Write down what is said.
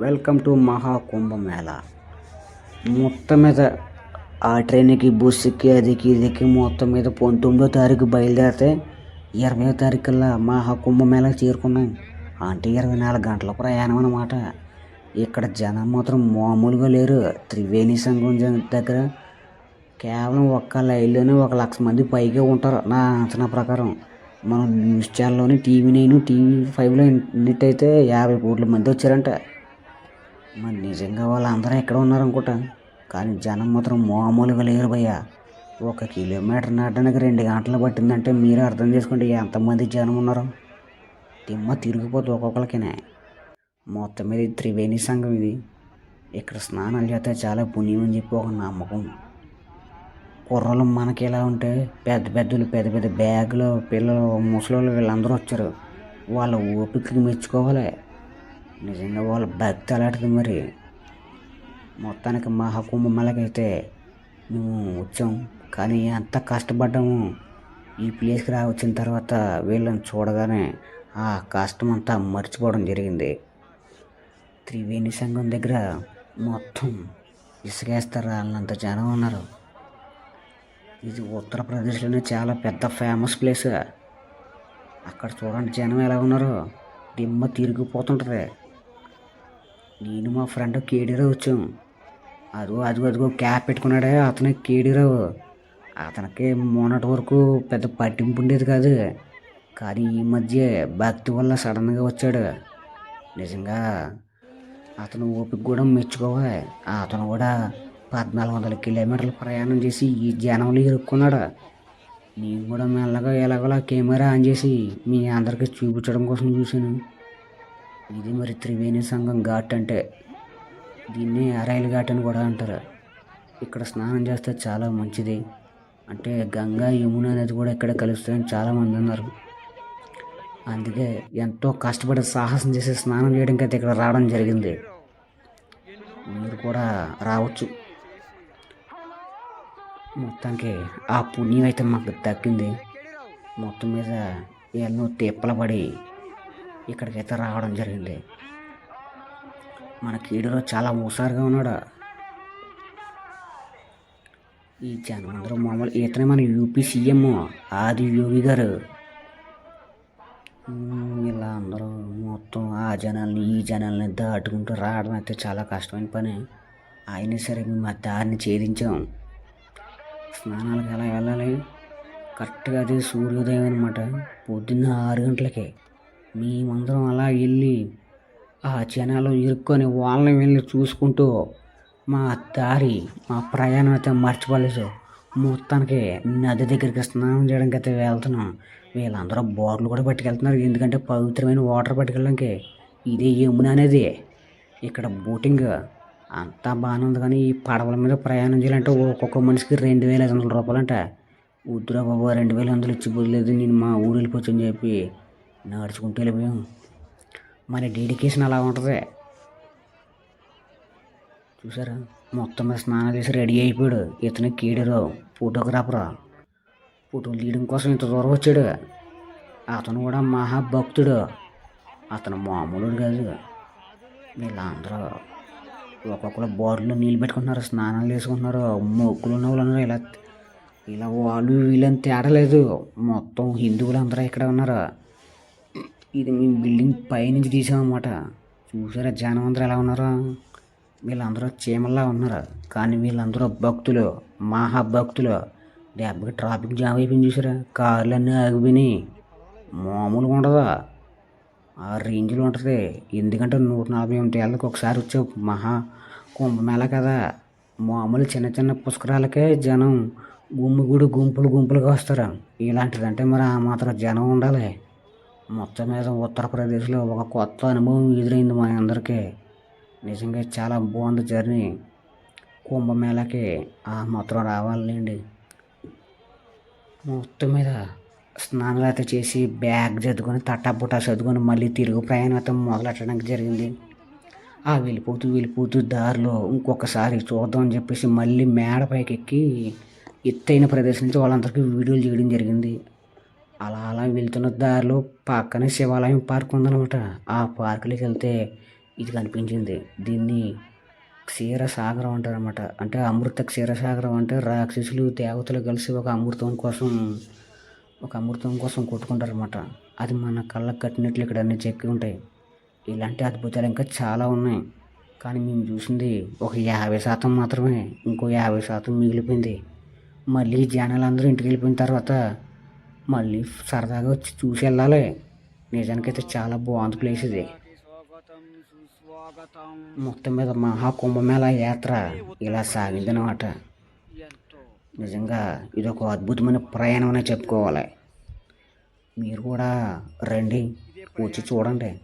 Welcome to Maha Kumbh Mela మొత్తం మీద ఆ ట్రైన్కి బస్సుకి అదికి ఇదికి మొత్తం మీద పంతొమ్మిదో తారీఖు బయలుదేరితే ఇరవై తారీఖుల్లో మహా కుంభమేళకి చేరుకున్నాం. అంటే ఇరవై నాలుగు గంటల ప్రయాణం అన్నమాట. ఇక్కడ జనం మాత్రం మామూలుగా లేరు. త్రివేణి సంఘం దగ్గర కేవలం ఒక్క లైన్లోనే ఒక లక్ష మంది పైగా ఉంటారు. నా అంచనా ప్రకారం మనం న్యూస్ ఛానల్లోని టీవీ నైన్ టీవీ ఫైవ్లో అయితే యాభై కోట్ల మంది వచ్చారంట. మరి నిజంగా వాళ్ళందరూ ఎక్కడ ఉన్నారు అనుకుంటా కానీ జనం మాత్రం మామూలుగా లేరు భయ్యా. ఒక కిలోమీటర్ నాటడానికి రెండు గంటలు పట్టిందంటే మీరు అర్థం చేసుకుంటే ఎంతమంది జనం ఉన్నారు. దిమ్మ తిరిగిపోతుంది ఒక్కొక్కరికినే మొత్తం మీద త్రివేణి సంఘం ఇది. ఇక్కడ స్నానాలు చేస్తే చాలా పుణ్యం అని చెప్పి ఒక నమ్మకం. కుర్రలు మనకి ఎలా ఉంటే పెద్ద పెద్దలు పెద్ద పెద్ద బ్యాగులు పిల్లలు ముసలోళ్ళు వీళ్ళందరూ వచ్చారు. వాళ్ళ ఓపికకి మెచ్చుకోవాలి. నిజంగా వాళ్ళ భక్తి అలాంటిది మరి. మొత్తానికి మహాకుంభమేళకైతే మేము వచ్చాం. కానీ ఎంత కష్టపడ్డాము. ఈ ప్లేస్కి రా వచ్చిన తర్వాత వీళ్ళని చూడగానే ఆ కష్టం అంతా మర్చిపోవడం జరిగింది. త్రివేణి సంఘం దగ్గర మొత్తం ఇసుకేస్తారు వాళ్ళంత జనం ఉన్నారు. ఇది ఉత్తరప్రదేశ్లోనే చాలా పెద్ద ఫేమస్ ప్లేస్. అక్కడ చూడండి జనం ఎలా ఉన్నారో. దిమ్మ తిరిగిపోతుంటుంది. నేను మా ఫ్రెండ్ కేడీరావు వచ్చాం. అదిగో అదిగో అదిగో క్యాప్ పెట్టుకున్నాడే అతనే కేడీరావు. అతనికి మొన్నటి వరకు పెద్ద పట్టింపు ఉండేది కాదు. కానీ ఈ మధ్య భక్తి వల్ల సడన్గా వచ్చాడు. నిజంగా అతను ఓపిక కూడా మెచ్చుకోవాలి. అతను కూడా పద్నాలుగు వందల కిలోమీటర్లు ప్రయాణం చేసి ఈ జనంలో ఇరుక్కున్నాడు. నేను కూడా మెల్లగా ఎలాగోలా కెమెరా ఆన్ చేసి మీ అందరికీ చూపించడం కోసం చూశాను. ఇది మరి త్రివేణి సంఘం ఘాట్ అంటే దీన్ని అరైల్ ఘాట్ అని కూడా అంటారు. ఇక్కడ స్నానం చేస్తే చాలా మంచిది. అంటే గంగా యమున అనేది కూడా ఇక్కడ కలుస్తాయని చాలామంది ఉన్నారు అందుకే ఎంతో కష్టపడి సాహసం చేసి స్నానం చేయడానికి అయితే ఇక్కడ రావడం జరిగింది. మీరు కూడా రావచ్చు. మొత్తానికి ఆ పుణ్యం అయితే మాకు దక్కింది. మొత్తం మీద ఎన్నో తిప్పలపడి ఇక్కడికైతే రావడం జరిగింది. మన కీడులో చాలా మోసారుగా ఉన్నాడు? ఈ జనం అందరూ మామూలు ఇతనే మన యూపీ సీఎం ఆది యోగి గారు. ఇలా అందరూ మొత్తం ఆ జనాల్ని ఈ జనాల్ని దాటుకుంటూ రావడం అయితే చాలా కష్టమైన పని. అయినా సరే మేము మా దారిని ఛేదించాం. స్నానాలకు ఎలా వెళ్ళాలి? కరెక్ట్గా అది సూర్యోదయం అనమాట పొద్దున్న ఆరు గంటలకి. మేమందరం అలా వెళ్ళి ఆ జనాలు ఇరుక్కొని వాళ్ళని వెళ్ళి చూసుకుంటూ మా దారి మా ప్రయాణం అయితే మర్చిపోలేదు. మొత్తానికి నది దగ్గరికి స్నానం చేయడానికి అయితే వెళ్తున్నాం. వీళ్ళందరూ బోర్లు కూడా పట్టుకెళ్తున్నారు. ఎందుకంటే పవిత్రమైన వాటర్ పట్టుకెళ్ళడానికి ఇదే యమున అనేది ఇక్కడ బోటింగ్ అంతా బాగానే ఉంది కానీ ఈ పడవల మీద ప్రయాణం చేయాలంటే ఒక్కొక్క మనిషికి రెండు వేల ఐదు వందల రూపాయలంట. వద్దురా బాబు రెండు వేల వందలు ఇచ్చి పోలేదు నేను మా ఊరు వెళ్ళిపోవచ్చు అని చెప్పి నడుచుకుంటూ వెళ్ళిపోయాం. మన డెడికేషన్ అలా ఉంటుంది. చూసారా? మొత్తం మీద స్నానం చేసి రెడీ అయిపోయాడు. ఇతను కీడరు ఫోటోగ్రాఫర్. ఫోటోలు తీయడం కోసం ఇంత దూరం వచ్చాడు. అతను కూడా మహాభక్తుడు. అతను మామూలుడు కాదు. వీళ్ళందరూ ఒక్కొక్కరు బోర్డులో నీళ్ళు పెట్టుకుంటున్నారు స్నానాలు చేసుకుంటున్నారు మొక్కులు ఉన్న వాళ్ళు ఉన్నారు ఇలా ఇలా వాళ్ళు వీళ్ళని తేడా లేదు మొత్తం హిందువులు అందరూ ఇక్కడ ఉన్నారు. ఇది మేము బిల్డింగ్ పైనుంచి తీసామన్నమాట. చూసారా జనం అందరూ ఎలా ఉన్నారో? వీళ్ళందరూ చీమల్లా ఉన్నారు? కానీ వీళ్ళందరూ భక్తులు మహాభక్తులు. దెబ్బకి ట్రాఫిక్ జామ్ అయిపోయింది చూసారా? కార్లు అన్నీ ఆగిపోయినాయి. మామూలుగా ఉండదు? ఆ రేంజ్లో ఉంటుంది. ఎందుకంటే నూట నలభై ఎనిమిది ఏళ్ళకి ఒకసారి వచ్చే మహా కుంభమేళ కదా. మామూలు చిన్న చిన్న పుష్కరాలకే జనం గుమ్మిగూడు గుంపులు గుంపులుగా వస్తారు. ఇలాంటిదంటే మరి ఆ మాత్రం జనం ఉండాలి. మొత్తం మీద ఉత్తరప్రదేశ్లో ఒక కొత్త అనుభవం ఎదురైంది మా అందరికీ. నిజంగా చాలా బాగుంది జర్నీ. కుంభమేళకి ఆ మాత్రం రావాలండి. మొత్తం మీద స్నానాలు అయితే చేసి బ్యాగ్ చదువుకొని తట్టాపుట్టా చదువుకొని మళ్ళీ తిరుగు ప్రయాణం అయితే మొదలెట్టడానికి జరిగింది. ఆ వెళ్ళిపోతూ వెళ్ళిపోతూ దారిలో ఇంకొకసారి చూద్దామని చెప్పేసి మళ్ళీ మేడ పైకి ఎక్కి ఎత్తైన ప్రదేశం నుంచి వాళ్ళందరికీ వీడియోలు చేయడం జరిగింది. అలా అలా వెళ్తున్న దారిలో పక్కనే శివాలయం పార్క్ ఉందన్నమాట. ఆ పార్కులోకి వెళ్తే ఇది కనిపించింది. దీన్ని క్షీరసాగరం అంటారనమాట అంటే అమృత క్షీరసాగరం అంటే రాక్షసులు దేవతలు కలిసి ఒక అమృతం కోసం ఒక అమృతం కోసం కొట్టుకుంటారనమాట అది మన కళ్ళకు కట్టినట్లు ఇక్కడ అన్ని చెక్కి ఉంటాయి. ఇలాంటి అద్భుతాలు ఇంకా చాలా ఉన్నాయి. కానీ మేము చూసింది ఒక యాభై శాతం మాత్రమే. ఇంకో యాభై శాతం మిగిలిపోయింది. మళ్ళీ జనాలు అందరూ ఇంటికి వెళ్ళిపోయిన తర్వాత మళ్ళీ సరదాగా వచ్చి చూసి వెళ్ళాలి. నిజానికైతే చాలా బాగుంది ప్లేస్ ఇది. మొత్తం మీద మహాకుంభమేళ యాత్ర ఇలా సాగిందనమాట ఎంతో నిజంగా ఇది ఒక అద్భుతమైన ప్రయాణం అనే చెప్పుకోవాలి. మీరు కూడా రండి వచ్చి చూడండి.